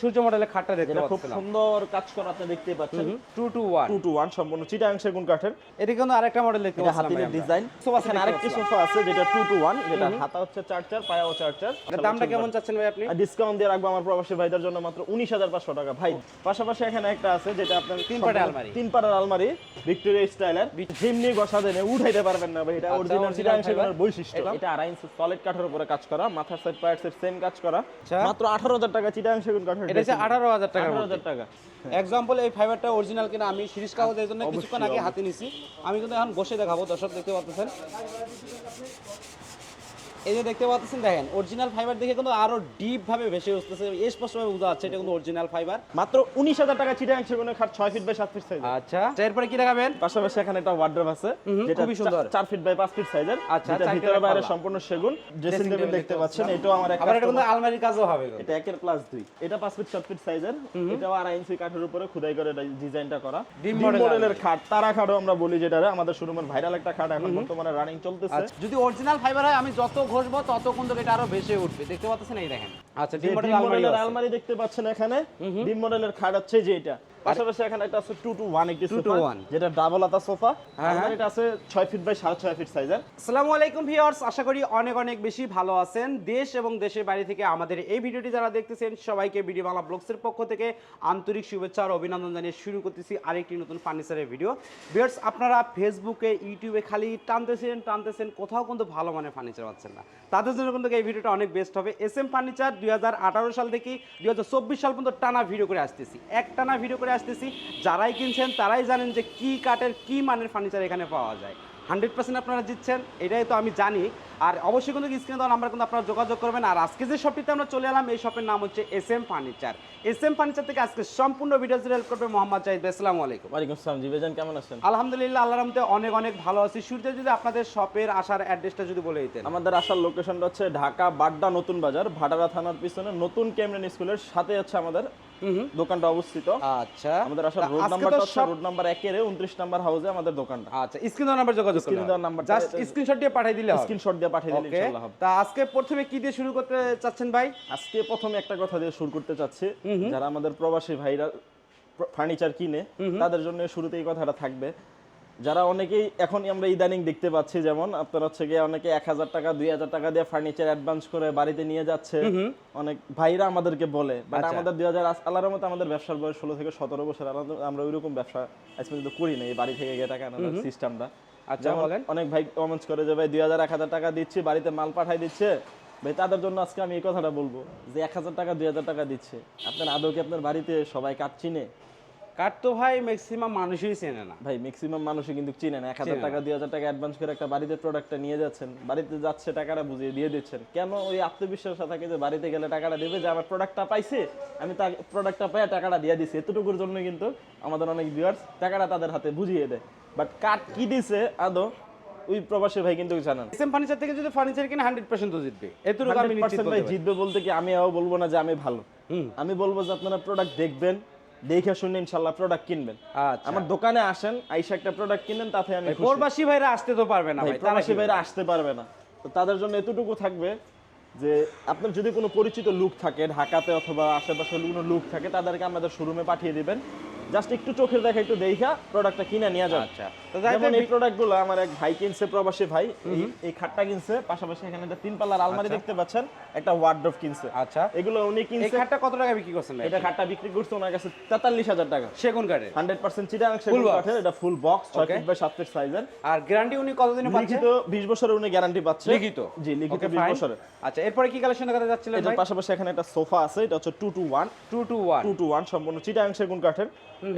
সূর্য মডেলের খাটটা দেখতে যেটা খুব সুন্দর কাজ করা আপনি দেখতেই পাচ্ছেন। Two two one. Two two one সম্পূর্ণ। চিটাং সেগুন কাঠের। এটা কিন্তু আরেকটা মডেল দেখতে পাচ্ছিলাম হাতির ডিজাইন সোফা সেট আরেকটি সোফা আছে যেটা টু টু ওয়ান। যেটা হাতা হচ্ছে চার চার পায়াও চার চার এটার দামটা কেমন চাচ্ছেন ভাই আপনি? ডিসকাউন্ট দিয়ে রাখব আমার প্রবাসী ভাইদের জন্য মাত্র উনিশ হাজার পাঁচশো টাকা। ভাই পাশাপাশি এখানে একটা আছে যেটা আপনার তিন সম্পূর্ণ- আলমারি। তিন পাটের আলমারি। ভিক্টোরিয়া স্টাইলের। যেমনি গসা দেনে উঠাইতে পারবেন না ভাই এটা আচ্ছা, অরিজিনাল original চিটাং। সেগুনের বৈশিষ্ট্য। এটা? আড়াই ইঞ্চি সলিড কাঠের উপরে কাজ করা মাথার সাইড পায়ের সাইড সেম কাজ করা। আচ্ছা। মাত্র আঠারো হাজার টাকা চিটাং সেগুন কাঠের এটা হচ্ছে আঠারো হাজার টাকা হাজার টাকা। এক্সাম্পল এই ফাইবারটা অরিজিনাল কিনা আমি জন্য কিছুক্ষণ আগে হাতে নিছি। আমি কিন্তু এখন বসে দেখাবো দর্শক দেখতে পাচ্ছেন। এই যে দেখতে পাচ্ছেন দেখেন অরিজিনাল ফাইবার দেখে কিন্তু আরও ডিপ ভাবে ভেসে উঠতেছে। স্পষ্টভাবে বোঝা যাচ্ছে এটা কিন্তু অরিজিনাল ফাইবার মাত্র উনিশ হাজার টাকা চিটাং সেগুনের খাট ছয় ফিট বাই সাত ফিট সাইজ আচ্ছা। এরপরে কি দেখাবেন? পাশাপাশি এখানে একটা ওয়ার্ড্রোব আছে যেটা খুবই সুন্দর। চা- চার ফিট বাই পাঁচ ফিট সাইজের আচ্ছা, ভিতরে বাইরে সম্পূর্ণ সেগুন। ড্রেসিং টেবিল দেখতে পাচ্ছেন। এটাও আমার এক আবার এটা কিন্তু আলমারির কাজও হবে এটা একের প্লাস দুই। এটা পাঁচ ফিট সাত ফিট সাইজের এটাও আড়াই ইঞ্চি কাঠের উপরে খুদাই করে ডিজাইনটা করা। ডিম ডিম মডেলের খাট তারা খাটও আমরা বলি যেটা আমাদের শোরুমের ভাইরাল একটা খাট এখন বর্তমানে রানিং চলতেছে। আচ্ছা যদি অরিজিনাল ফাইবার হয় আমি যত ঘষবো তত থেকে এটা আরও বেশি উঠবে। দেখতে পাচ্ছেন এই দেখেন। আচ্ছা ডিম আলমারি মডেলের আলমারি দেখতে পাচ্ছেন এখানে। ডিম মডেলের খাট আছে যে এটা। পাশাপাশি এখানে একটা আছে টু টু ওয়ান একটি সোফা যেটা ডাবল আতা সোফা হ্যাঁ। আলমারিটা আছে ছয় ফিট বাই সাড়ে ছয় ফিট সাইজের আসসালামু আলাইকুম ভিউয়ার্স আশা করি অনেক অনেক বেশি ভালো আছেন। দেশ এবং দেশের বাইরে থেকে আমাদের এই ভিডিওটি যারা দেখতেছেন সবাইকে ভিডিও বাংলা ব্লগসের পক্ষ থেকে আন্তরিক শুভেচ্ছা আর অভিনন্দন জানিয়ে শুরু করতেছি আরেকটি নতুন ফার্নিচারের ভিডিও ভিউয়ার্স আপনারা ফেসবুকে ইউটিউবে খালি টানতেছেন টানতেছেন কোথাও কিন্তু ভালো মানের ফার্নিচার পাচ্ছেন না। তাদের জন্য কিন্তু এই ভিডিওটা অনেক বেস্ট হবে। এস এম ফার্নিচার দুই হাজার আঠারো সাল থেকে দুই সাল পর্যন্ত টানা ভিডিও করে আসতেছি। এক টানা ভিডিও করে আসতেছি যারাই কিনছেন তারাই জানেন যে কি কাঠের কি মানের ফার্নিচার এখানে পাওয়া যায়। হান্ড্রেড পার্সেন্ট আপনারা জিতছেন এটাই তো আমি জানি। আর অবশ্যই কিন্তু স্ক্রিনে দেওয়া নাম্বার কিন্তু আপনারা যোগাযোগ করবেন। আর আজকে যে শপটিতে আমরা চলে এলাম এই শপের নাম হচ্ছে S M furniture S M furniture থেকে আজকে সম্পূর্ণ ভিডিও জুড়ে হেল্প করবে মোহাম্মদ জাহিদ আসসালামু আলাইকুম। ওয়ালাইকুম আসসালাম জিবেজান কেমন আছেন? আলহামদুলিল্লাহ আল্লাহ রহমতে অনেক অনেক ভালো আছি। শুরুতে যদি আপনাদের শপের আসার অ্যাড্রেসটা যদি বলে দিতেন। আমাদের আসার লোকেশনটা হচ্ছে ঢাকা বাড্ডা নতুন বাজার ভাটারা থানার পিছনে নতুন কেমরেন স্কুলের সাথে হচ্ছে আমাদের দোকানটা অবস্থিত। আচ্ছা। আমাদের আসলে রোড নাম্বারটা হচ্ছে রোড নাম্বার 1 এর 29 নাম্বার হাউসে আমাদের দোকানটা। আচ্ছা স্ক্রিন দেওয়ার নাম্বার যোগাযোগ স্ক্রিন দেওয়ার নাম্বার জাস্ট স্ক্রিনশট দিয়ে পাঠিয়ে দিলে হবে। স্ক্রিনশট দিয়ে পাঠিয়ে দিলে ইনশাআল্লাহ হবে। তা আজকে প্রথমে কি দিয়ে শুরু করতে চাচ্ছেন ভাই? আজকে প্রথমে একটা কথা দিয়ে শুরু করতে চাচ্ছি। যারা আমাদের প্রবাসী ভাইরা ফার্নিচার কিনে তাদের জন্য শুরুতেই এই কথাটা থাকবে। যারা অনেকেই এখন আমরা ইদানিং দেখতে পাচ্ছি যেমন আপনার হচ্ছে গিয়ে অনেকে এক হাজার টাকা দুই হাজার টাকা দিয়ে ফার্নিচার অ্যাডভান্স করে বাড়িতে নিয়ে যাচ্ছে। অনেক ভাইরা আমাদেরকে বলে বাট আচ্ছা। আমাদের দুই হাজার আল্লাহর মতো আমাদের ব্যবসার বয়স ষোলো থেকে সতেরো বছর আমরা- ওইরকম ব্যবসা আজ পর্যন্ত করি না এই বাড়ি থেকে গিয়ে টাকা আনার সিস্টেমটা আচ্ছা, বলেন। অনেক ভাই কমেন্টস করে যে ভাই দুই হাজার এক হাজার টাকা দিচ্ছি বাড়িতে মাল পাঠাই দিচ্ছে। ভাই তাদের জন্য আজকে আমি এই কথাটা বলব যে এক হাজার টাকা দুই হাজার টাকা দিচ্ছে। আপনার আদৌ কি আপনার বাড়িতে সবাই কাঠ চিনে? কাঠ তো ভাই ম্যাক্সিমাম মানুষই চেনে না। ভাই ম্যাক্সিমাম মানুষই কিন্তু চিনে না। এক হাজার টাকা দুই হাজার টাকা অ্যাডভান্স করে একটা বাড়িতে প্রোডাক্টটা নিয়ে যাচ্ছেন বাড়িতে যাচ্ছে টাকাটা বুঝিয়ে দিয়ে দিচ্ছেন। কেন ওই থাকে যে বাড়িতে গেলে টাকাটা দেবে যে আমার প্রোডাক্টটা পাইছে আমি তা প্রোডাক্টটা পাই টাকাটা দিয়ে দিছি। এতটুকুর জন্য কিন্তু আমাদের অনেক ভিউয়ার্স টাকাটা তাদের হাতে বুঝিয়ে দেয়। বাট কাঠ কি দিছে আদৌ? ওই প্রবাসী ভাই কিন্তু জানান। এসএম ফার্নিচার থেকে যদি ফার্নিচার কিনে হান্ড্রেড পার্সেন্ট তো জিতবে। এতটুকু আমি নিশ্চিত ভাই জিতবে বলতে কি আমি বলব না যে আমি ভালো। আমি বলব যে আপনারা প্রোডাক্ট দেখবেন দেখে শুনে ইনশাল্লাহ প্রোডাক্ট কিনবেন। আচ্ছা। আমার দোকানে আসেন আইসা একটা প্রোডাক্ট কিনেন তাতে আমি খুশি। প্রবাসী ভাইরা আসতে তো পারবে না ভাই ভাই প্রবাসী ভাইরা আসতে পারবে না। তো তাদের জন্য এতটুকু থাকবে যে আপনার যদি কোনো পরিচিত লুক থাকে ঢাকাতে অথবা আশেপাশে কোনো লুক থাকে তাদেরকে আমাদের শোরুমে পাঠিয়ে দিবেন। জাস্ট একটু চোখের দেখা একটু দেখা প্রোডাক্টটা কিনে নিয়ে যান আচ্ছা। তো যেমন এই প্রোডাক্টগুলো আমার এক ভাই কিনছে প্রবাসী ভাই। এই- এই খাটটা কিনছে পাশাপাশি এখানে একটা তিন পাল্লার আলমারি দেখতে পাচ্ছেন একটা ওয়ার্ড্রোব কিনছে। আচ্ছা। এগুলো উনি কিনছে এই খাটটা কত টাকা বিক্রি করছেন এটা খাটটা বিক্রি করছে ওনার কাছে তেতাল্লিশ হাজার টাকা। সেগুন কাঠের? হান্ড্রেড পার্সেন্ট চিটাং সেগুন box? কাঠের? এটা ফুল বক্স ছয় Okay. ফিট বাই সাত ফিট সাইজের আর গ্যারান্টি উনি কতদিনে পাচ্ছে? লিখিত বিশ বছরের উনি গ্যারান্টি পাচ্ছে। লিখিত? জি লিখিত Okay, বিশ fine. বছরের। আচ্ছা এরপরে কি কালেকশন দেখাতে যাচ্ছিলেন এটার ভাই? পাশাপাশি এখানে একটা সোফা আছে এটা হচ্ছে two two one two two one two two one সম্পূর্ণ চিটাং সেগুন কাঠের।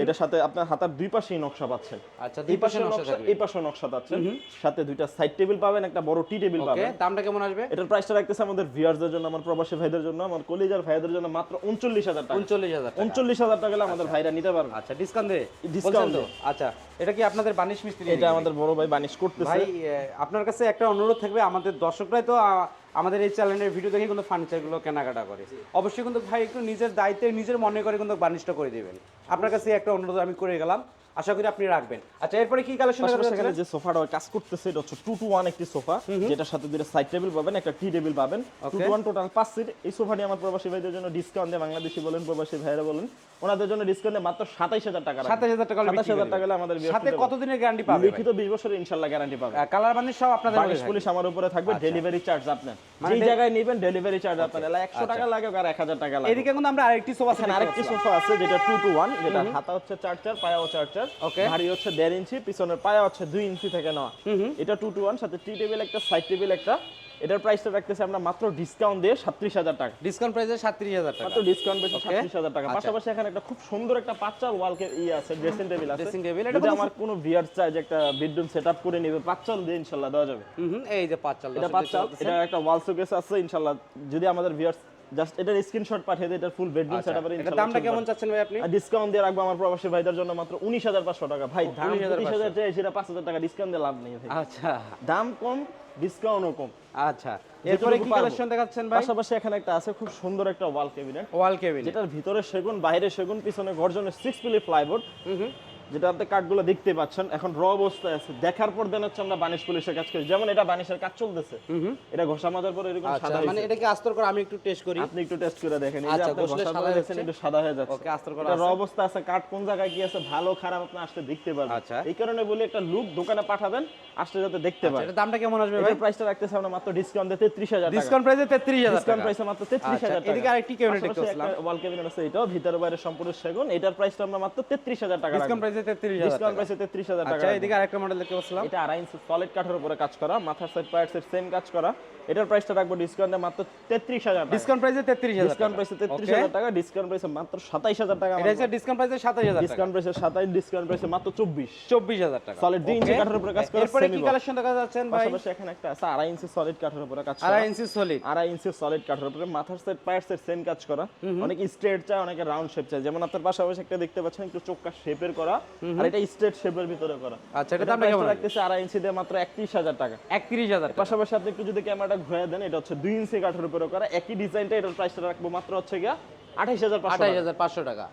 এটার সাথে আপনার হাতার দুই পাশেই নকশা পাচ্ছেন। আচ্ছা দুই পাশে নকশা এই পাশে নকশা পাচ্ছেন। সাথে দুইটা সাইড টেবিল পাবেন একটা বড় টি টেবিল ওকে পাবেন। দামটা কেমন আসবে? এটার প্রাইসটা রাখতেছে আমাদের ভিউয়ারদের জন্য আমার প্রবাসী ভাইদের জন্য আমার কলিজার ভাইদের জন্য মাত্র উনচল্লিশ হাজার টাকা। উনচল্লিশ হাজার টাকা। উনচল্লিশ হাজার টাকা হলে আমাদের ভাইরা নিতে পারবে। আচ্ছা ডিসকাউন্ট দে। দে। আচ্ছা এটা কি আপনাদের বানিশ মিস্ত্রি এটা আমাদের বড় ভাই বানিশ করতেছে। ভাই আপনার কাছে একটা অনুরোধ থাকবে আমাদের দর্শকরাই তো আমাদের এই চ্যানেলের ভিডিও দেখে কিন্তু ফার্নিচারগুলো কেনাকাটা করে। অবশ্যই কিন্তু ভাই একটু নিজের দায়িত্বে নিজের মনে করে কিন্তু বার্নিশটা করে দেবেন। আপনার কাছে একটা অনুরোধ আমি করে গেলাম আশা করি আপনি রাখবেন। আচ্ছা এরপরে কি কালেকশন এখানে যে সোফাটা কাজ করতেছে এটা হচ্ছে টু টু ওয়ান একটি সোফা যেটার সাথে দুটো সাইড টেবিল পাবেন একটা টি টেবিল পাবেন। টু টু ওয়ান টোটাল পাঁচ সিট এই সোফাটি আমার প্রবাসী ভাইদের জন্য ডিসকাউন্ট দিয়ে বাংলাদেশি বলেন প্রবাসী ভাইরা বলেন ওনাদের জন্য ডিসকাউন্ট মাত্র সাতাইশ হাজার টাকা সাতাশ হাজার টাকা সাতাশ হাজার টাকা আমাদের সাথে কতদিনের গ্যারান্টি পাবে লিখিত বিশ বছরের ইনশাল্লাহ গ্যারান্টি পাবে কালার বান্দি সব আপনাদের বাংলাদেশ পুলিশ আমার উপরে থাকবে ডেলিভারি চার্জ আপনার। মানে যেই জায়গায় নেবেন ডেলিভারি চার্জ আপনার। এলা একশো টাকা লাগে আর এক হাজার টাকা লাগে। এদিকে কিন্তু আমরা আরেকটি সোফা আছে আরেকটি সোফা আছে যেটা টু টু ওয়ান যেটা হাতা হচ্ছে চার চার পায়াও চার Okay. ভারী হচ্ছে দেড় ইঞ্চি পিছনের পায়া হচ্ছে দুই ইঞ্চি থেকে নেওয়া। এটা টু টু ওয়ান সাথে টি টেবিল একটা সাইড টেবিল একটা। এটার প্রাইসটা রাখতেছে আমরা মাত্র ডিসকাউন্ট দিয়ে সাত্রিশ হাজার টাকা। ডিসকাউন্ট প্রাইসে সাতত্রিশ হাজার টাকা। মাত্র ডিসকাউন্ট পেয়েছে. সাত্রিশ হাজার টাকা। পাশাপাশি এখানে একটা খুব সুন্দর একটা পাঁচার ওয়াল ই আছে ড্রেসিং টেবিল আছে। Dressing table, এটা আমার কোনো ভিয়ার চাই যে একটা বেডরুম সেট আপ করে নিবে পাঁচাল দিয়ে ইনশাল্লাহ দেওয়া যাবে। এই যে পাঁচচাল এটা পাঁচাল এটা একটা ওয়াল শোকেস আছে ইনশাল্লাহ। যদি আমাদের ভিয়ার্স জাস্ট এটার স্ক্রিনশট পাঠিয়ে দেয় এটার ফুল বেডরুম সেট আপের এটা দামটা কেমন চাচ্ছেন ভাই আপনি? ডিসকাউন্ট দিয়ে রাখব আমার প্রবাসী ভাইদের জন্য মাত্র উনিশ হাজার পাঁচশো টাকা। ভাই দাম 19,500 চাই সেটা পাঁচ হাজার টাকা ডিসকাউন্ট দিয়ে লাভ নেই ভাই। আচ্ছা। দাম কম ডিসকাউন্টও কম। আচ্ছা। এরপরে কি কালেকশন দেখাচ্ছেন ভাই? পাশাপাশি এখানে একটা আছে খুব সুন্দর একটা ওয়াল ক্যাবিনেট ওয়াল কেবিন যেটার ভিতরে সেগুন বাইরে সেগুন পিছনে গর্জনের সিক্স পিলি প্লাইবোর্ড যেটা আপনি কাঠগুলো দেখতে পাচ্ছেন এখন র অবস্থায় আছে। দেখার পর দেন হচ্ছে আমরা বানিশ পুলিশের কাজ করি। যেমন এটা বানিশের কাজ চলতেছে। এটা ঘষা মাজার পর এরকম আচ্ছা সাদা মানে হয়েছে। এটা কি আস্তর করে আমি একটু টেস্ট করি। আপনি একটু টেস্ট করে দেখেন। এই যে আচ্ছা, আপনি ঘষা করে দেখছেন একটু সাদা হয়ে যাচ্ছে। ওকে আস্তর করা র অবস্থা আছে। কাঠ কোন জায়গায় কি আছে? ভালো খারাপ আপনি আসতে দেখতে পারবেন। আচ্ছা। এই কারণে বলি একটা লুক দোকানে পাঠাবেন আসতে যাতে দেখতে পারেন। এটা দামটা কেমন আসবে ভাই? প্রাইসটা রাখতেছে আমরা মাত্র ডিসকাউন্ট দিয়ে তেত্রিশ হাজার টাকা। ডিসকাউন্ট প্রাইসে তেত্রিশ হাজার ডিসকাউন্ট প্রাইসে মাত্র তেত্রিশ আচ্ছা, হাজার টাকা। এদিকে আরেকটি cabinet দেখতে পাশাপাশি পাচ্ছিলাম। একটা ওয়াল ক্যাবিনেট আছে এটাও ভিতরে বাইরে সম্পূর্ণ সেগুন। এটার প্রাইসটা আমরা মাত্র তেত্রিশ হাজার টাকা ডিসকাউন্ট প্রাইসে তেত্রিশ হাজার ডিসকাউন্ট টাকা। প্রাইসে তেত্রিশ হাজার টাকা আচ্ছা এদিকে আরেকটা মডেল দেখতে পাচ্ছিলাম। এটা আড়াই ইঞ্চি সলিড কাঠের উপরে কাজ করা মাথার সাইড পায়ের সাইড সেম কাজ করা। এটার প্রাইসটা রাখব ডিসকাউন্টে মাত্র তেত্রিশ হাজার ডিসকাউন্ট প্রাইসে তেত্রিশ হাজার ডিসকাউন্ট প্রাইসে তেত্রিশ হাজার টাকা ডিসকাউন্ট প্রাইসে মাত্র সাতাইশ হাজার টাকা এটা হচ্ছে ডিসকাউন্ট প্রাইসে সাতাশ হাজার টাকা। ডিসকাউন্ট প্রাইসে সাতাইশ ডিসকাউন্ট প্রাইসে মাত্র চব্বিশ। চব্বিশ হাজার টাকা। Solid দুই ইঞ্চি কাঠের উপরে কাজ করা এরপরে কি কালেকশন দেখা যাচ্ছেন ভাই? পাশাপাশি এখানে একটা আছে আড়াই ইঞ্চি সলিড কাঠের উপরে কাজ করা। আড়াই ইঞ্চি সলিড আড়াই ইঞ্চি সলিড কাঠের উপরে মাথার পায়ের সেট সেম কাজ করা। অনেকে স্ট্রেট চায় অনেকে রাউন্ড শেপ চায় যেমন আপনার পাশাপাশি একটা দেখতে পাচ্ছেন একটু চোখটা শেপের করা। আর এটা স্ট্রেট শেপের ভিতরে করা। আচ্ছা এটা দামটা কেমন রাখতেছে আড়াই ইঞ্চি দিয়ে মাত্র একত্রিশ হাজার টাকা। একত্রিশ হাজার টাকা। পাশাপাশি আপনি একটু যদি ক্যামেরাটা ঘুরে দেন এটা হচ্ছে দুই ইঞ্চি কাঠের উপরে করা। একই ডিজাইনটা এটার প্রাইসটা রাখব মাত্র হচ্ছে গিয়া আঠাইশ টাকা। হাজার পাঁচশো টাকা।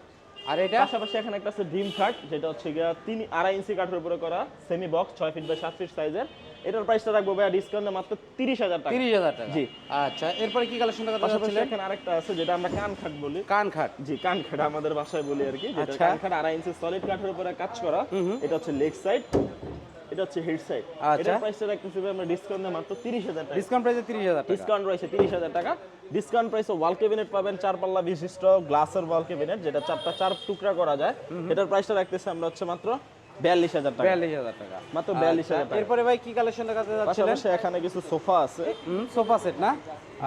আর এটা? পাশাপাশি এখানে একটা আছে ড্রিম খাট যেটা হচ্ছে গিয়া তিন আড়াই ইঞ্চি কাঠের উপরে করা সেমি বক্স ছয় ফিট বাই সাত ফিট সাইজের এটার প্রাইসটা রাখব ভাইয়া ডিসকাউন্টে মাত্র তিরিশ হাজার টাকা। তিরিশ হাজার টাকা। জি। আচ্ছা এরপরে কি কালেকশন দেখা পাশাপাশি এখানে আরেকটা আছে যেটা আমরা কান খাট বলি। কান খাট জি কান খাট আমাদের বাসায় বলি আর কি যেটা আচ্ছা। কান খাট আড়াই ইঞ্চি সলিড কাঠের উপরে কাজ করা। এটা হচ্ছে লেগ সাইড এটা হচ্ছে হেড সাইড আচ্ছা। প্রাইসটা রাখতেছি আমরা ডিসকাউন্টে মাত্র তিরিশ হাজার টাকা। ডিসকাউন্ট প্রাইসে তিরিশ হাজার টাকা। ডিসকাউন্ট রয়েছে তিরিশ হাজার টাকা। ডিসকাউন্ট প্রাইসে ওয়াল ক্যাবিনেট পাবেন চার পাল্লা বিশিষ্ট গ্লাসের ওয়াল ক্যাবিনেট যেটা চারটা চার টুকরা করা যায়। এটার প্রাইসটা রাখতেছি আমরা হচ্ছে মাত্র বিয়াল্লিশ হাজার টাকা। বিয়াল্লিশ হাজার টাকা। মাত্র বিয়াল্লিশ হাজার টাকা। এরপরে ভাই কি কালেকশন দেখাতে যাচ্ছিলেন? এখানে কিছু সোফা আছে। সোফা সেট না?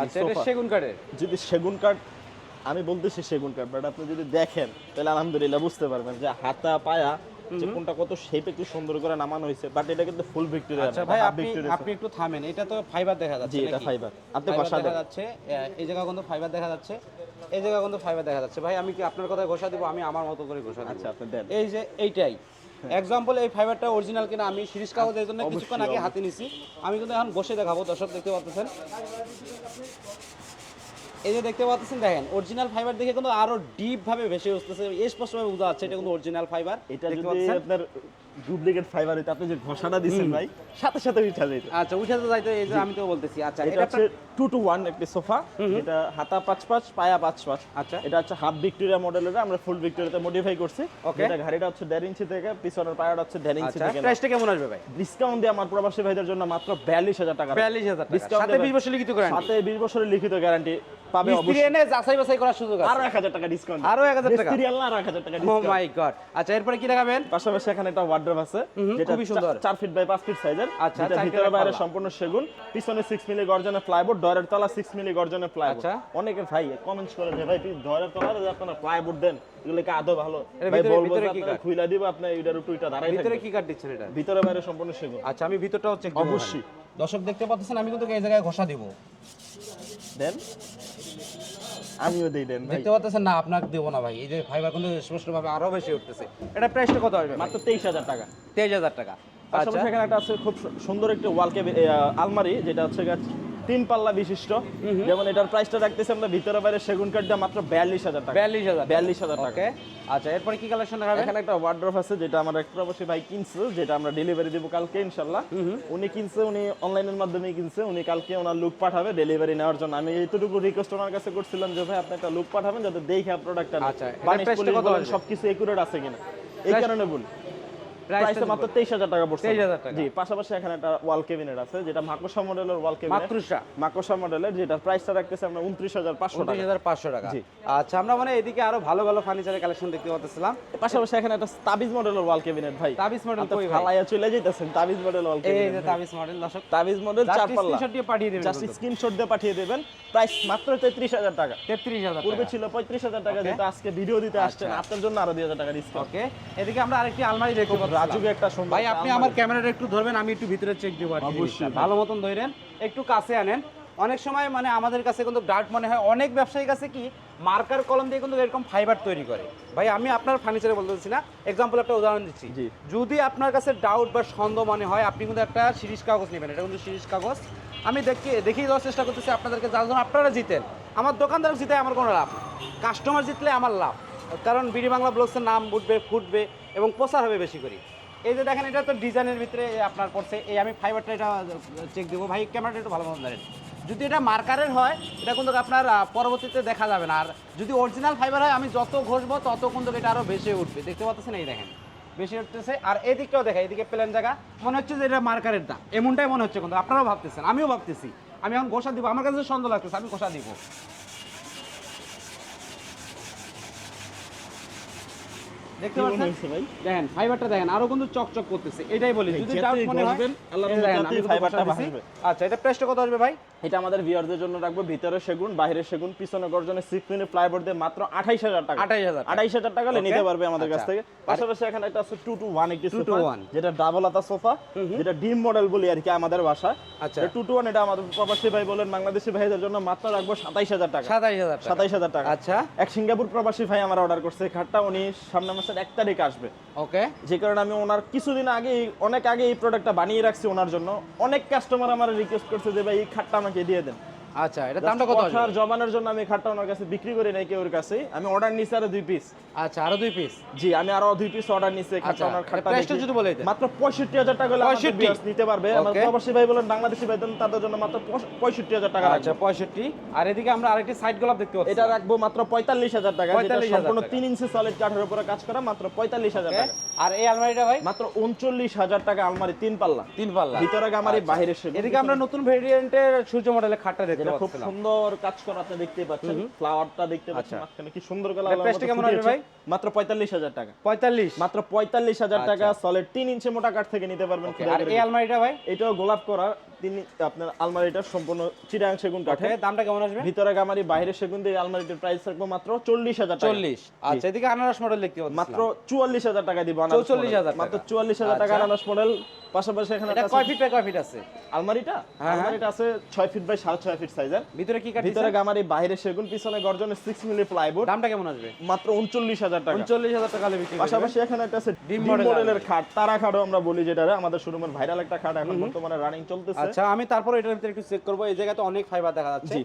আচ্ছা এটা সেগুন কাঠের? যদি সেগুন কাঠ আমি বলতেছি সেগুন কাঠ বাট আপনি যদি দেখেন তাহলে আলহামদুলিল্লাহ বুঝতে পারবেন যে হাতা পায়া যে কোনটা কত শেপে কি সুন্দর করে নামানো হয়েছে বাট এটা কিন্তু ফুল ভিক্টোরিয়া আচ্ছা ভাই আপনি আপনি একটু থামেন এটা তো ফাইবার দেখা যাচ্ছে জি এটা ফাইবার আপনি বসা দেখা যাচ্ছে এই জায়গা কিন্তু ফাইবার দেখা যাচ্ছে এই জায়গা কিন্তু ফাইবার দেখা যাচ্ছে। ভাই আমি কি আপনার কথায় ঘোষা দিব? আমি আমার মতো করে ঘোষা দিব। আচ্ছা আপনি দেন। এই যে এইটাই। এক্সাম্পল এই ফাইবারটা অরিজিনাল কিনা আমি শিরিষ কাগজের জন্য কিছুক্ষণ আগে হাতে নিছি। আমি কিন্তু এখন বসে দেখাবো দর্শক দেখতে পাচ্ছেন। এই যে দেখতে পাচ্ছেন দেখেন অরিজিনাল ফাইবার দেখে কিন্তু আরও ডিপ ভাবে ভেসে উঠতেছে স্পষ্টভাবে বোঝা যাচ্ছে এটা কিন্তু অরিজিনাল ফাইবার এটা যদি আপনার ডুপ্লিকেট ফাইবার হইতো আপনি যে ঘষাটা দিচ্ছেন ভাই সাথে সাথে উঠা যেত আচ্ছা উঠে তো যাইতো এই যে আমি তো বলতেছি আচ্ছা এটা এটা হচ্ছে টু টু ওয়ান একটি সোফা এটা হাতা পাঁচ পাঁচ পায়া পাঁচ পাঁচ আচ্ছা। এটা হচ্ছে হাফ ভিক্টোরিয়া মডেলের আমরা ফুল ভিক্টোরিয়াতে মডিফাই করছি. এটা গাড়িটা হচ্ছে দেড় ইঞ্চি থেকে পিছনের পায়াটা হচ্ছে দেড় ইঞ্চি আচ্ছা থেকে প্রাইসটা কেমন আসবে ভাই? ডিসকাউন্ট দিয়ে আমার প্রবাসী ভাইদের জন্য মাত্র বিয়াল্লিশ হাজার টাকা। বিয়াল্লিশ হাজার Discount সাথে দেবেন। বিশ বছর লিখিত করেন সাথে বিশ বছরের লিখিত গ্যারান্টি পাবে অবশ্যই। এনে যাচাই বাছাই করার সুযোগ আছে। আরও এক হাজার টাকা ডিসকাউন্ট আরও 1000 টাকা? মিস্ত্রি আনলে আরও এক হাজার টাকা ও মাই গড আচ্ছা এরপরে কি দেখাবেন? পাশাপাশি এখানে একটা ওয়ার্ড্রোব আছে যেটা খুবই সুন্দর। চা- চার ফিট বাই পাঁচ ফিট সাইজের আচ্ছা, ভিতরে বাইরে সম্পূর্ণ সেগুন পিছনে সিক্স মিলি গর্জনের প্লাইবোর্ড ডয়ের তলা সিক্স মিলি গর্জনের প্লাইবোর্ড আচ্ছা। অনেকে ভাই কমেন্টস করে যে ভাই ডয়ের তলা যে আপনারা প্লাইবোর্ড দেন এগুলো কি আদৌ ভালো? এর ভাই বলব ভিতরে কি কাঠ? খুইলা দিব আপনি এটার উপর এটা দাঁড়াই ভিতরে কি কাট দিচ্ছেন এটা? ভিতরে বাইরে সম্পূর্ণ সেগুন। আচ্ছা আমি ভিতরটাও চেক অবশ্যই। দর্শক দেখতে পাচ্ছেন আমি কিন্তু এই জায়গায় ঘষা দিব। দেন। আমিও দেই দেন দেখতে পাচ্ছেন না আপনাকে দেবো না ভাই। এই যে ফাইবার কিন্তু স্পষ্টভাবে আরও বেশি উঠতেছে। এটা প্রাইসটা কত আসবে মাত্র তেইশ হাজার টাকা। তেইশ হাজার টাকা। আচ্ছা। এখানে একটা আছে খুব সুন্দর একটি ওয়াল আলমারি যেটা হচ্ছে তিন পাল্লা বিশিষ্ট। যেমন এটার প্রাইসটা রাখতেছি আমরা ভিতরে বাইরে সেগুন কাঠটা মাত্র বিয়াল্লিশ হাজার টাকা। বিয়াল্লিশ হাজার। বিয়াল্লিশ হাজার টাকা। আচ্ছা এরপরে কি কালেকশন দেখাবেন? এখানে একটা ওয়ার্ড্রপ আছে যেটা আমার এক প্রবাসী ভাই কিনছে যেটা আমরা ডেলিভারি দিব কালকে ইনশাল্লাহ উনি কিনছে উনি অনলাইনের মাধ্যমে কিনছে উনি কালকে ওনার লুক পাঠাবে ডেলিভারি নেওয়ার জন্য। আমি এইটুকু রিকোয়েস্ট ওনার কাছে করছিলাম যে ভাই আপনি একটা লুক পাঠাবেন যাতে দেখে প্রোডাক্টটা আচ্ছা? সবকিছু একুরেট আছে কিনা। এই কারণে বলি। প্রাইসটা মাত্র টাকা পড়ছে 23,000 টাকা। জি পাশাপাশি এখানে একটা ওয়াল কেবিনেট আছে যেটা মাকোসা মডেলের ওয়াল কেবিনেট মাত্রুষা মাকোসা মডেলের যেটা প্রাইসটা রাখতেছে আমরা উনত্রিশ হাজার পাঁচশো উনত্রিশ টাকা হাজার পাঁচশো টাকা। আচ্ছা আমরা মানে এদিকে আরও ভালো ভালো ফার্নিচারের কালেকশন দেখতে পাচ্ছিলাম পাশাপাশি এখানে একটা তাবিজ মডেলের ওয়াল কেবিনেট ভাই। তাবিজ মডেল আপনি ফালাইয়া চলে যাইতেছেন তাবিজ মডেল ওয়াল এই যে তাবিজ মডেল দর্শক। তাবিজ মডেল চার পাল্লা স্ক্রিনশট দিয়ে পাঠিয়ে দেবেন জাস্ট স্ক্রিনশট দিয়ে পাঠিয়ে দেবেন। প্রাইস মাত্র তেত্রিশ হাজার টাকা। তেত্রিশ হাজার পূর্বে ছিল পঁয়ত্রিশ হাজার টাকা যেটা আজকে ভিডিও দিতে আসছেন আচ্ছা। আপনার জন্য আরও দুই হাজার টাকা ডিসকাউন্ট ওকে এদিকে আমরা আরেকটি আলমারি দেখতে পাচ্ছি। রাজুকে একটা সুন্দর ভাই আপনি আমার ক্যামেরাটা একটু ধরবেন আমি একটু ভিতরে চেক দিব অবশ্যই ভালো মতন ধরেন একটু কাছে আনেন। অনেক সময় মানে আমাদের কাছে কিন্তু ডার্ট মনে হয় অনেক ব্যবসায়ীর কাছে কি মার্কার কলম দিয়ে কিন্তু এরকম ফাইবার তৈরি করে। ভাই আমি আপনার ফার্নিচারে বলতেছি না এক্সাম্পল একটা উদাহরণ দিচ্ছি। যদি আপনার কাছে ডাউট বা সন্দেহ মনে হয় আপনি কিন্তু একটা সিরিজ কাগজ নেবেন এটা কিন্তু সিরিজ কাগজ। আমি দেখি দেখিয়ে দেওয়ার চেষ্টা করতেছি আপনাদেরকে যার জন্য আপনারা জিতেন। আমার দোকানদার জিতে আমার কোনো লাভ কাস্টমার জিতলে আমার লাভ। কারণ বিডি বাংলা ব্লগসের নাম উঠবে, ফুটবে এবং প্রচার হবে বেশি করে। এই যে দেখেন, এটা তো ডিজাইনের ভিতরে আপনার পড়ছে। এই আমি ফাইবারটা এটা চেক দেবো। ভাই, ক্যামেরাটা একটু ভালো মতো ধরেন। যদি এটা মার্কারের হয়, এটা কিন্তু আপনার পরবর্তীতে দেখা যাবে না। আর যদি অরিজিনাল ফাইবার হয়, আমি যত ঘষবো, তত কিন্তু এটা আরও বেশি উঠবে। দেখতে পাচ্ছেন এই দেখেন। বেশি উঠতেছে। আর এদিকটাও দেখা এদিকে প্লেন জায়গা। মনে হচ্ছে যে এটা মার্কারের দাম। এমনটাই মনে হচ্ছে কিন্তু। আপনারাও ভাবতেছেন, আমিও ভাবতেছি। আমি এখন ঘষা দিব। আমার কাছে সন্দেহ লাগতেছে, আমি ঘষা দিব। দেখতে পাচ্ছেন? দেখেন ফাইবারটা দেখেন আরও কিন্তু চকচক করতেছে এটাই বলি যদি ডাউট মনে হয় দেখেন, আমি ফাইবারটা। আচ্ছা এটা প্রাইসটা কত আসবে ভাই? এটা আমাদের ভিউয়ারদের জন্য রাখব। ভিতরে সেগুন বাইরে সেগুন পিছনে গর্জনে সিক্সমিনে প্লাইবোর্ড দিয়ে মাত্র আঠাইশ হাজার টাকা। 28,000 টাকা। আঠাইশ হাজার টাকা হলে নিতে পারবে আমাদের কাছ আচ্ছা। থেকে। পাশাপাশি এখানে একটা আছে টু টু ওয়ান একটি 2 to সোফা 1 যেটা ডাবল আতা সোফা যেটা ডিম মডেল বলি আর কি আমাদের বাসা আচ্ছা। টু টু ওয়ান এটা আমাদের প্রবাসী ভাই বলেন বাংলাদেশি ভাইদের জন্য মাত্র রাখব সাতাইশ হাজার টাকা। সাতাইশ হাজার টাকা। সাতাইশ হাজার টাকা। আচ্ছা। এক সিঙ্গাপুর প্রবাসী ভাই আমার অর্ডার করছে খাটটা উনি সামনে মাসের এক তারিখ আসবে। ওকে যে কারণে আমি ওনার কিছুদিন আগে অনেক আগে এই প্রোডাক্টটা বানিয়ে রাখছি ওনার জন্য। অনেক কাস্টমার আমার রিকোয়েস্ট করছে যে ভাই এই খাটটা আমাকে দিয়ে দেন আচ্ছা এটা দামটা কত আসবে? জমানোর জন্য আমি খাটটা ওনার কাছে বিক্রি করি নাই কেউ কাছে। আমি অর্ডার নিছি আরও দুই পিস আচ্ছা আরও দুই পিস জি আমি আরও দুই পিস অর্ডার নিছি খাটটা আচ্ছা, ওনার খাটটা প্রাইসটা যদি বলে দিতেন। মাত্র পঁয়ষট্টি হাজার টাকা হলে আমাদের 65 নিতে পারবে। আমার প্রবাসী ভাই বলেন বাংলাদেশি ভাই দেন তাদের জন্য মাত্র পঁয়ষট্টি হাজার টাকা আচ্ছা রাখব। পঁয়ষট্টি। আর এদিকে আমরা আরেকটি সাইড গোলাপ দেখতে পাচ্ছি। এটা রাখব মাত্র পঁয়তাল্লিশ হাজার টাকা যেটা সম্পূর্ণ টাকা। তিন ইঞ্চি সলিড কাঠের উপরে কাজ করা মাত্র পঁয়তাল্লিশ হাজার Okay? টাকা। আর এই আলমারিটা ভাই? মাত্র উনচল্লিশ হাজার টাকা আলমারি তিন পাল্লা। তিন পাল্লা। ভিতরে গামারি বাইরে সেগুন। এদিকে আমরা নতুন ভেরিয়েন্টের সূর্য মডেলের খাটটা দেখতে যেটা খুব সুন্দর কাজ করা আপনি দেখতে পাচ্ছেন। ফ্লাওয়ারটা দেখতে পাচ্ছেন। আচ্ছা। মাঝখানে কি সুন্দর করে এটার আল্লাহর price টা মতো কেমন আসবে ভাই? মাত্র পঁয়তাল্লিশ হাজার টাকা। পঁয়তাল্লিশ? মাত্র পঁয়তাল্লিশ হাজার আচ্ছা। টাকা সলিড তিন ইঞ্চি মোটা কাঠ থেকে নিতে পারবেন আর এই আলমারিটা ভাই? এটাও গোলাপ করা তিন আপনার আলমারিটা সম্পূর্ণ চিরাং সেগুন কাঠে দামটা কেমন আসবে? ভিতরে গামারি বাইরে সেগুন দিয়ে আলমারিটার প্রাইস রাখব মাত্র চল্লিশ হাজার চল্লিশ। আচ্ছা এদিকে আনারস মডেল দেখতে মাত্র চুয়াল্লিশ হাজার টাকা দিব 44,000 model। মাত্র চুয়াল্লিশ হাজার টাকা আচ্ছা। আনারস মডেল পাশাপাশি এখানে কয় ফিট বাই কয় ফিট আছে? আলমারিটা? হ্যাঁ। আলমারিটা আছে ফিট বাই সাড়ে ছয় ফিট সাইজের ভিতরে কি কাঠ ভিতরে গামারি বাইরে সেগুন পিছনে গর্জনের সিক্স মিলি প্লাইবোর্ড দামটা কেমন আসবে? মাত্র উনচল্লিশ হাজার টাকা। উনচল্লিশ হাজার টাকা হলে বিক্রি পাশাপাশি এখানে একটা আছে ডিম মডেলের খাট। তারা খাটও আমরা বলি যেটা আমাদের শোরুমের ভাইরাল একটা খাট এখন বর্তমানে রানিং চলতেছে। আচ্ছা আমি তারপর এটার ভিতরে একটু চেক করব। এই জায়গাতে অনেক ফাইবার দেখা যাচ্ছে।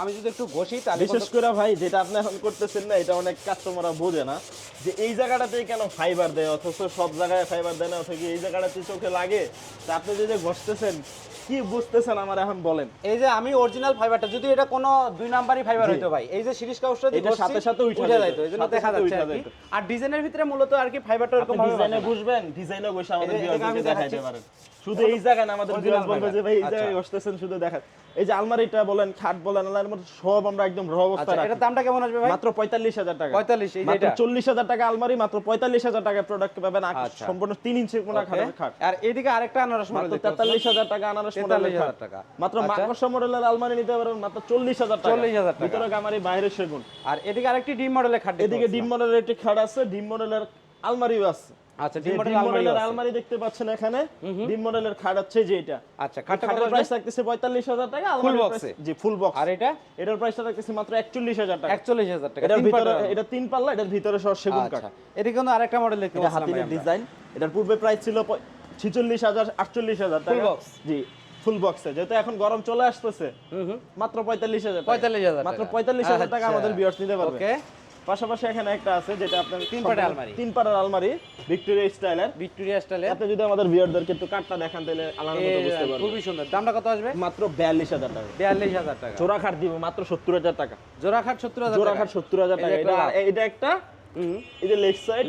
আমি যদি একটু ঘষি তাহলে বিশেষ করে ভাই যেটা আপনি এখন করতেছেন না এটা অনেক কাস্টমাররা বোঝে না যে এই জায়গাটাতেই কেন ফাইবার দেয় অথচ সব জায়গায় ফাইবার দেয় না অথচ এই জায়গাটাতে চোখে লাগে? তা আপনি যে ঘষতেছেন কি বুঝতেছেন আমার এখন বলেন? এই যে আমি অরিজিনাল ফাইবারটা যদি এটা কোনো দুই নাম্বারই ফাইবার হইতো ভাই এই যে সিরিজ দিয়ে এটা সাথে সাথে উঠে যাইতো, এই জন্য দেখা যাচ্ছে আর ডিজাইনের ভিতরে মূলত আর কি ফাইবারটা এরকম ভাবে ডিজাইনে বুঝবেন ডিজাইনও বসে আমাদের দেখাইতে পারেন। শুধু এই জায়গায় না আমাদের বলবে fiber। যে ভাই এই আচ্ছা। জায়গায় বসতেছেন শুধু দেখা এই যে আলমারিটা বলেন খাট বলেন আলমারির মধ্যে সব আমরা একদম র আচ্ছা রাখি এটার দামটা কেমন আসবে ভাই মাত্র হাজার টাকা 45 এই মাত্র এটা? হাজার টাকা আলমারি মাত্র হাজার টাকা প্রোডাক্ট পাবেন আচ্ছা। সম্পূর্ণ তিন ইঞ্চি কোনা? খাটের খাট আর এদিকে আরেকটা আনারস মডেল মাত্র হাজার টাকা আনারস মডেলের 43,000 খাট টাকা। মাত্র। মাকড়সা মডেলের আলমারি নিতে পারবেন মাত্র চল্লিশ হাজার টাকা 40,000 টাকা। ভিতরে গামারি বাইরে সেগুন আর এদিকে আরেকটি ডিম মডেলের খাট এদিকে ডিম। মডেলের একটি খাট আছে ডিম মডেলের আলমারিও আছে আচ্ছা ডিম ডিম মডেলের আলমারি আছে। দেখতে পাচ্ছেন এখানে ডিম মডেলের খাট হচ্ছে যে এটা। আচ্ছা খাটটা কত প্রাইস থাকতেছে টাকা জি ফুল বক্স আর এটা? এটার প্রাইসটা থাকতেছে মাত্র একচল্লিশ হাজার টাকা। টাকা এটার ভিতরে এটা তিন পাল্লা এটার ভিতরে সব সেগুন কাঠ। আচ্ছা এদিকে কিন্তু আরেকটা মডেল দেখতে এটা। ডিজাইন এটার পূর্বে প্রাইস ছিল ছিচল্লিশ হাজার আটচল্লিশ হাজার টাকা। জি ফুল বক্সে যেহেতু এখন গরম চলে আসতেছে মাত্র পঁয়তাল্লিশ হাজার পঁয়তাল্লিশ হাজার মাত্র পঁয়তাল্লিশ হাজার টাকা আমাদের বিয়ার্স নিতে পারবে। ওকে। পাশাপাশি এখানে একটা আছে যেটা আপনার তিন পাড়ে আলমারি। তিন পাড়ের আলমারি ভিক্টোরিয়া স্টাইলের। ভিক্টোরিয়া স্টাইলের। আপনি যদি আমাদের ভিউয়ারদেরকে একটু কাটটা দেখান তাহলে আলাদা মতো বুঝতে পারবেন। খুবই সুন্দর। দামটা কত আসবে? মাত্র বিয়াল্লিশ হাজার টাকা। বিয়াল্লিশ হাজার টাকা। জোড়া খাট দিব মাত্র সত্তর হাজার টাকা। জোড়া খাট সত্তর হাজার জোড়া খাট সত্তর হাজার এই টাকা। যে একটা এটা এটা একটা এই যে লেগ সাইড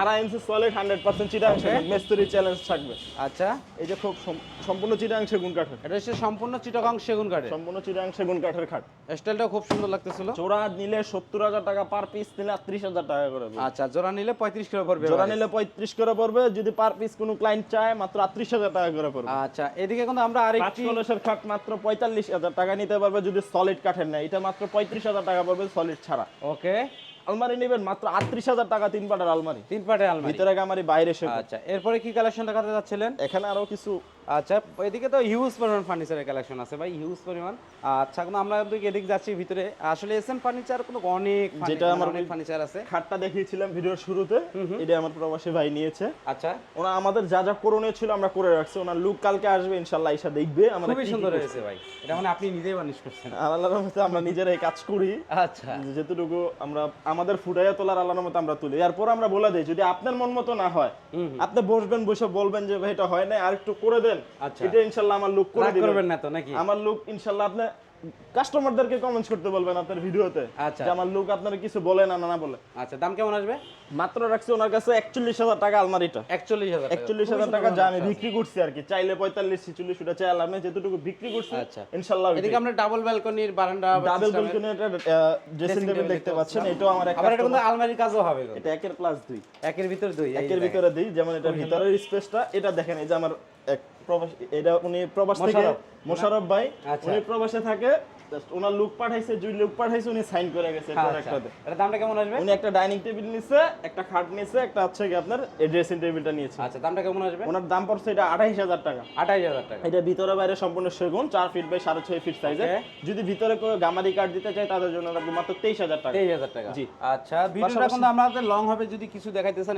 আড়াই ইঞ্চি সলিড হান্ড্রেড পার্সেন্ট চিটাংশ মেস্তরি চ্যালেঞ্জ থাকবে। আচ্ছা। এই যে খুব সম্পূর্ণ চিটাংশ সেগুন কাঠের। এটা হচ্ছে সম্পূর্ণ চিটাগাং সেগুন কাঠের। সম্পূর্ণ চিটাংশ সেগুন কাঠের খাট। স্টাইলটাও খুব সুন্দর লাগতেছিল। জোড়া নিলে সত্তর হাজার টাকা পার পিস নিলে টাকা করে আচ্ছা জোড়া নিলে পঁয়ত্রিশ কিলো পড়বে জোড়া নিলে পঁয়ত্রিশ করে পড়বে যদি পার পিস কোনো ক্লায়েন্ট চায় মাত্র আটত্রিশ হাজার টাকা করে পড়বে। আচ্ছা এদিকে কিন্তু আমরা আরেকটি কলসের খাট মাত্র পঁয়তাল্লিশ হাজার টাকা নিতে পারবে যদি সলিড কাঠের নেয়। এটা মাত্র পঁয়ত্রিশ হাজার টাকা পড়বে সলিড ছাড়া। ওকে আলমারি নেবেন মাত্র আটত্রিশ হাজার টাকা তিন পাটের আলমারি। তিন পাটের আলমারি। ভিতরে আমার বাইরে আচ্ছা এরপরে কি কালেকশন দেখাতে যাচ্ছিলেন? এখানে আরও কিছু আচ্ছা এদিকে তো হিউজ পরিমাণ ফার্নিচারের কালেকশন আছে ভাই হিউজ পরিমাণ। আচ্ছা এখন আমরা কিন্তু এদিক যাচ্ছি ভিতরে। আসলে এস এম ফার্নিচার কোনো অনেক যেটা আমার অনেক ফার্নিচার আছে। খাটটা দেখিয়েছিলাম ভিডিওর শুরুতে এটা আমার প্রবাসী ভাই নিয়েছে। আচ্ছা। ওনা আমাদের যা যা করণীয় ছিল আমরা করে রাখছি ওনার লুক কালকে আসবে ইনশাল্লাহ ঈশা দেখবে আমরা খুবই সুন্দর হয়েছে ভাই এটা মানে আপনি নিজেই বানিশ করছেন। আল্লাহর রহমতে আমরা নিজেরাই কাজ করি। আচ্ছা। যেটুকু আমরা আমাদের ফুটাইয়া তোলার আল্লাহর মতো আমরা তুলি। এরপর আমরা বলে দিই যদি আপনার মন মতো না হয় আপনি বসবেন বসে বলবেন যে ভাই এটা হয় না আর একটু করে দেন। আচ্ছা। এটা ইনশাল্লাহ আমার লুক করে দিবেন করবেন না তো নাকি আমার লুক ইনশাল্লাহ আপনি কাস্টমারদেরকে কমেন্টস করতে বলবেন আপনার ভিডিওতে আচ্ছা। আমার লুক আপনারা কিছু বলে না না বলে। আচ্ছা দাম কেমন আসবে? মাত্র রাখছি ওনার কাছে একচল্লিশ হাজার টাকা আলমারিটা। একচল্লিশ হাজার একচল্লিশ হাজার টাকা যা আমি বিক্রি করছি আর কি। চাইলে পঁয়তাল্লিশ ছিচল্লিশ ওটা না যেটুকু বিক্রি করছি আচ্ছা। ইনশাল্লাহ এদিকে আমরা ডাবল ব্যালকনির বারান্দা ডাবল ব্যালকনি একটা ড্রেসিং টেবিল দেখতে পাচ্ছেন। এটাও আমার আবার এটা কিন্তু আলমারির কাজও হবে এটা একের প্লাস দুই। একের ভিতর দুই একের ভিতরে দিই যেমন এটা ভিতরের স্পেসটা এটা দেখেন এই যে আমার এক প্রবাস এটা উনি প্রবাস থেকে। মোশাররফ ভাই আচ্ছা। উনি প্রবাসে থাকে just ওনার লুক পাঠাইছে যে লুক পাঠাইছে উনি সাইন করে গেছে আচ্ছা, প্রোডাক্টটাতে এটা দামটা কেমন আসবে? উনি একটা ডাইনিং টেবিল নিছে একটা খাট নিছে একটা হচ্ছে কি আপনার ড্রেসিং টেবিলটা নিয়েছে। আচ্ছা দামটা কেমন আসবে? ওনার দাম পড়ছে এটা আঠাইশ হাজার টাকা। আঠাইশ হাজার টাকা। এটা ভিতরে বাইরে সম্পূর্ণ সেগুন চার ফিট বাই সাড়ে ছয় ফিট সাইজে যদি ভিতরে কেউ গামারি কাঠ দিতে চায় তাদের জন্য লাগবে মাত্র তেইশ হাজার টাকা। তেইশ হাজার টাকা। জি। আচ্ছা ভিডিওটা কিন্তু আমাদের লং হবে যদি কিছু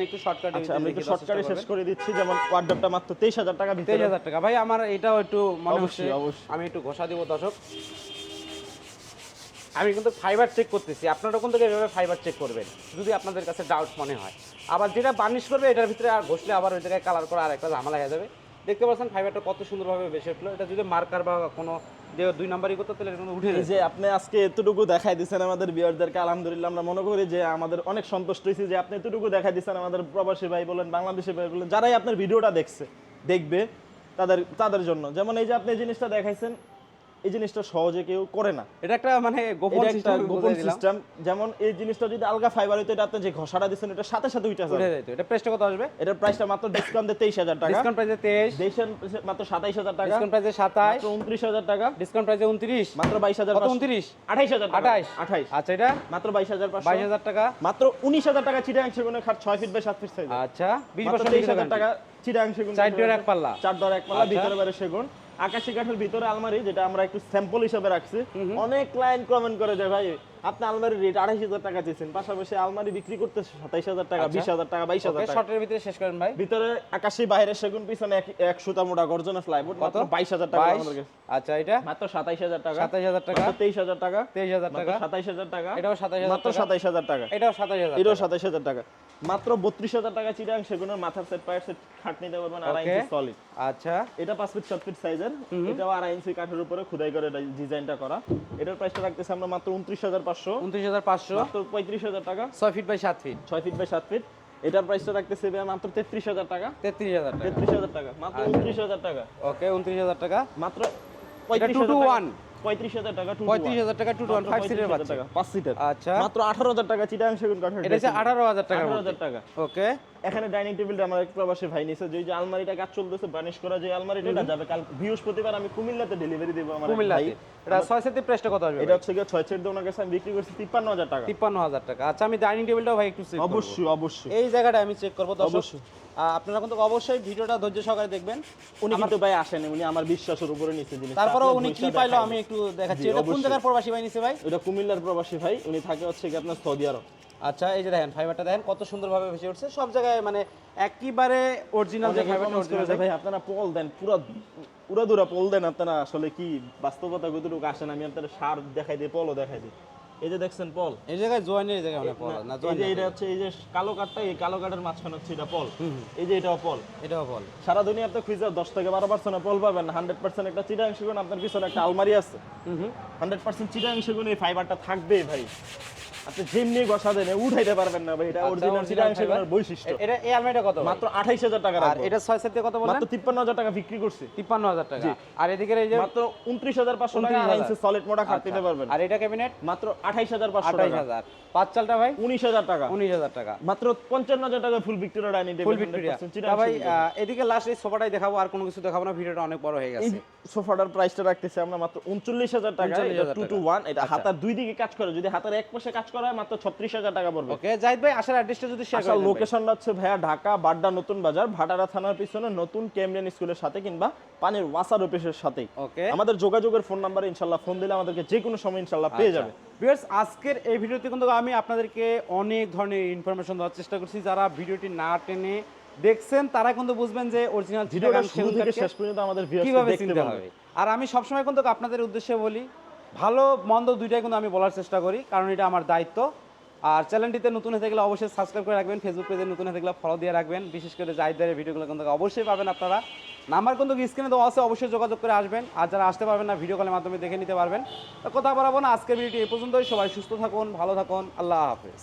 একটু শর্টকাটে আচ্ছা আমরা একটু শর্টকাটে শেষ করে দিচ্ছি যেমন ওয়ার্ডটা মাত্র তেইশ হাজার টাকা তেইশ ভিতরে হাজার টাকা। ভাই আমার এটাও একটু মনে হচ্ছে। অবশ্যই, অবশ্যই। আমি একটু ঘোষা দিব দর্শক। আমি কিন্তু ফাইবার চেক করতেছি। আপনারা কিন্তু এভাবে ফাইবার চেক করবেন যদি আপনাদের কাছে ডাউট মনে হয়। আবার যেটা বার্নিশ করবে এটার ভিতরে আর ঘষলে আবার ওই জায়গায় কালার করা আর একটা ঝামেলা হয়ে যাবে। দেখতে পাচ্ছেন ফাইবারটা কত সুন্দরভাবে বেশি উঠল। এটা যদি মার্কার বা কোনো যে দুই নাম্বারই করতে তাহলে এটা কিন্তু উঠে এই যে আপনি আজকে এতটুকু দেখাই দিচ্ছেন আমাদের বিয়ারদেরকে আলহামদুলিল্লাহ আমরা মনে করি যে আমাদের অনেক সন্তুষ্ট হয়েছি যে আপনি এতটুকু দেখাই দিচ্ছেন আমাদের প্রবাসী ভাই বলেন বাংলাদেশি ভাই বলেন যারাই আপনার ভিডিওটা দেখছে দেখবে তাদের তাদের জন্য। যেমন এই যে আপনি এই জিনিসটা দেখাইছেন এই জিনিসটা সহজে কেউ করে না। এটা একটা মানে গোপন সিস্টেম গোপন সিস্টেম। যেমন এই জিনিসটা যদি আলগা ফাইবার হইতো এটা আপনি যে ঘষাটা দিচ্ছেন এটা সাথে সাথে উঠে যাবে। এটা প্রাইসটা কত আসবে? এটার প্রাইসটা মাত্র ডিসকাউন্ট তেইশ হাজার টাকা। ডিসকাউন্ট প্রাইসে তেইশ। দেশের মাত্র সাতাইশ হাজার টাকা। ডিসকাউন্ট প্রাইসে সাতাশ মাত্র উনত্রিশ হাজার টাকা। ডিসকাউন্ট প্রাইসে উনত্রিশ। মাত্র বাইশ হাজার কত উনত্রিশ? আঠাইশ হাজার আঠাইশ। আঠাইশ। আচ্ছা এটা? মাত্র বাইশ হাজার পাঁচশো। বাইশ হাজার টাকা। মাত্র উনিশ হাজার টাকা চিটাং সেগুনের খাট ছয় ফিট বাই সাত ফিট সাইজ আচ্ছা বিশ মাত্র বছর তেইশ হাজার টাকা চিটাং সেগুন চার ডোর এক পাল্লা। চার দর এক পাল্লা আচ্ছা। ভিতরে বাইরে সেগুন। আকাশি কাঠের ভিতরে আলমারি যেটা আমরা একটু স্যাম্পল হিসেবে রাখছি। অনেক ক্লায়েন্ট কমেন্ট করে যে ভাই আপনি আলমারির রেট আড়াইশ হাজার টাকা চেয়েছেন পাশাপাশি আলমারি বিক্রি করতে সাতাইশ হাজার টাকা আচ্ছা। বিশ হাজার টাকা বাইশ হাজার শর্টের ভিতরে শেষ করেন ভাই। ভিতরে আকাশি বাইরে সেগুন পিছনে এক- সুতা মোটা গর্জনের ফ্লাইবোর্ড মাত্র বাইশ হাজার টাকা আমাদের আচ্ছা এটা? মাত্র সাতাইশ হাজার টাকা। সাতাইশ হাজার টাকা। তেইশ হাজার টাকা। তেইশ হাজার টাকা। সাতাইশ হাজার টাকা। এটাও সাতাইশ হাজার মাত্র সাতাইশ হাজার টাকা। এটাও সাতাইশ হাজার এটাও সাতাইশ হাজার টাকা। মাত্র বত্রিশ হাজার টাকা চিটাং সেগুনের মাথার সেট পায়ের সেট খাট নিতে পারবেন আড়াই ইঞ্চি সলিড আচ্ছা। এটা পাঁচ ফিট সাত ফিট সাইজের এটাও আড়াই ইঞ্চি কাঠের উপরে খুদাই করে ডিজাইনটা করা। এটার প্রাইসটা রাখতেছি আমরা মাত্র উনত্রিশ হাজার পাঁচশো। উনত্রিশ হাজার পাঁচশো। মাত্র পঁয়ত্রিশ হাজার টাকা। ছয় ফিট বাই সাত ফিট ছয় ফিট বাই সাত ফিট এটার প্রাইসটা রাখতেছি মাত্র তেত্রিশ হাজার টাকা। তেত্রিশ হাজার তেত্রিশ হাজার টাকা। মাত্র আচ্ছা। উনত্রিশ হাজার টাকা। ওকে উনত্রিশ হাজার টাকা। মাত্র পঁয়ত্রিশ টু ওয়ান পঁয়ত্রিশ হাজার টাকা পঁয়ত্রিশ হাজার টাকা টু ওয়ান ফাইভ সিটের বাচ্চা টাকা পাঁচ সিটের আচ্ছা। মাত্র আঠারো হাজার টাকা চিটাং সেগুন কাঠের এটা হচ্ছে আঠারো হাজার টাকা আঠারো হাজার টাকা। ওকে। এখানে ডাইনিং টেবিলটা আমার এক প্রবাসী ভাই নিছে যে যে আলমারিটা কাজ চলতেছে বানিশ করা যে আলমারিটা এটা যাবে কাল বৃহস্পতিবার আমি কুমিল্লাতে ডেলিভারি দেবো আমার কুমিল্লাতে ভাই। এটা ছয় সেটের প্রাইসটা কত আসবে এটা হচ্ছে গিয়ে ছয় চেট ওনার কাছে আমি বিক্রি করছি তিপ্পান্ন হাজার টাকা। তিপ্পান্ন হাজার টাকা। আচ্ছা আমি ডাইনিং টেবিলটাও ভাই একটু চেক অবশ্যই অবশ্যই। এই জায়গাটা আমি চেক করব অবশ্যই। আপনারা কিন্তু অবশ্যই ভিডিওটা ধৈর্য সহকারে দেখবেন। উনি কিন্তু ভাই আসেনি উনি আমার বিশ্বাসের উপরে নিচ্ছে জিনিস তারপরেও উনি কি পাইলো আমি একটু একটু দেখাচ্ছি এটা কোন জায়গার প্রবাসী ভাই নিছে ভাই? এটা কুমিল্লার প্রবাসী ভাই উনি থাকে হচ্ছে কি আপনার সৌদি আরব। আচ্ছা এই যে দেখেন ফাইবারটা দেখেন কত সুন্দরভাবে ভেসে উঠছে। সব জায়গায় মানে একেবারে অরিজিনাল যে ফাইবারটা অরিজিনাল ভাই আপনারা পল দেন পুরা পুরা দুরা পল দেন আপনারা আসলে কি বাস্তবতা কতটুকু আসেন আমি আপনারা সার দেখাই দিই পলও দেখাই দিই। এই যে দেখছেন পল এই জায়গায় জয়েনের এই জায়গায় অনেক পল না এই যে এটা হচ্ছে এই যে কালো কাঠটা এই কালো কাঠের মাঝখানে হচ্ছে এটা পল এই যে এটাও পল এটাও বল সারা দুনিয়াতে খুঁজে দশ থেকে বারো পার্সেন্ট পল পাবেন হান্ড্রেড পার্সেন্ট একটা চিটাং সেগুন আপনার পিছনে একটা আলমারি আছে। হুম হুম। হান্ড্রেড পার্সেন্ট চিটাং সেগুন এই ফাইবারটা থাকবেই ভাই। আপনি যেমনি গসা দেন উঠাইতে পারবেন না ভাই এটা আচ্ছা, অরিজিনাল চিটাং বৈশিষ্ট্য। এটা এই আলমারিটা কত মাত্র আঠাইশ হাজার টাকা আর এটা ছয় সেট কত বললেন? মাত্র তিপ্পান্ন হাজার টাকা বিক্রি করছি। তিপ্পান্ন হাজার টাকা। আর এদিকে এই যে মাত্র উনত্রিশ হাজার পাঁচশো টাকা 29,000 আড়াইশো সলিড মোটা খাট আচ্ছা। পারবেন। আর এটা ক্যাবিনেট মাত্র আঠাইশ হাজার পাঁচশো আঠাইশ টাকা হাজার। পাঁচ চালটা ভাই? উনিশ হাজার টাকা। উনিশ হাজার টাকা। মাত্র পঞ্চান্ন হাজার টাকা full Victoria dining table full Victoria. ভাই এদিকে লাস্ট এই সোফাটাই দেখাবো আর কোনো কিছু দেখাবো না ভিডিওটা অনেক বড় হয়ে গেছে। সোফাটার প্রাইসটা রাখতেছি আমরা মাত্র উনচল্লিশ হাজার টাকা 39,000 টু টু এটা হাতার দুই দিকে কাজ করে যদি হাতের এক পাশে কাজ করা হয় মাত্র ছত্রিশ হাজার টাকা পড়বে। ওকে জাহিদ ভাই আসার অ্যাড্রেসটা যদি শেয়ার আসার করেন লোকেশনটা হচ্ছে ভাইয়া ঢাকা বাড্ডা নতুন বাজার ভাটারা থানার পিছনে নতুন কেমরিয়ান স্কুলের সাথে কিংবা পানির ওয়াসার অফিসের সাথে ওকে। আমাদের যোগাযোগের ফোন নাম্বারে ইনশাল্লাহ ফোন দিলে আমাদেরকে যে কোনো সময় ইনশাল্লাহ পেয়ে আচ্ছা। যাবে। ভিউয়ার্স আজকের এই ভিডিওতে কিন্তু আমি আপনাদেরকে অনেক ধরনের ইনফরমেশন দেওয়ার চেষ্টা করছি। যারা ভিডিওটি না টেনে দেখছেন তারা কিন্তু বুঝবেন যে অরিজিনাল ভিডিওটা শুরু থেকে শেষ পর্যন্ত আমাদের দেখতে হবে। আর আমি সবসময় কিন্তু আপনাদের উদ্দেশ্যে বলি ভালো, মন্দ দুইটাই কিন্তু আমি বলার চেষ্টা করি, কারণ এটা আমার দায়িত্ব। আর চ্যানেলটিতে নতুন হয়ে থাকলে অবশ্যই সাবস্ক্রাইব করে রাখবেন ফেসবুক পেজে নতুন হয়ে থাকলে ফলো দিয়ে রাখবেন। বিশেষ করে জাহিদারের ভিডিওগুলো কিন্তু অবশ্যই পাবেন আপনারা। নাম্বার কিন্তু স্ক্রিনে দেওয়া আছে, অবশ্যই যোগাযোগ করে আসবেন। আর যারা আসতে পারবেন না ভিডিও কলের মাধ্যমে দেখে নিতে পারবেন। তো কথা বলাবো না, আজকের ভিডিওটি এ পর্যন্তই। সবাই সুস্থ থাকুন, ভালো থাকুন, আল্লাহ হাফেজ।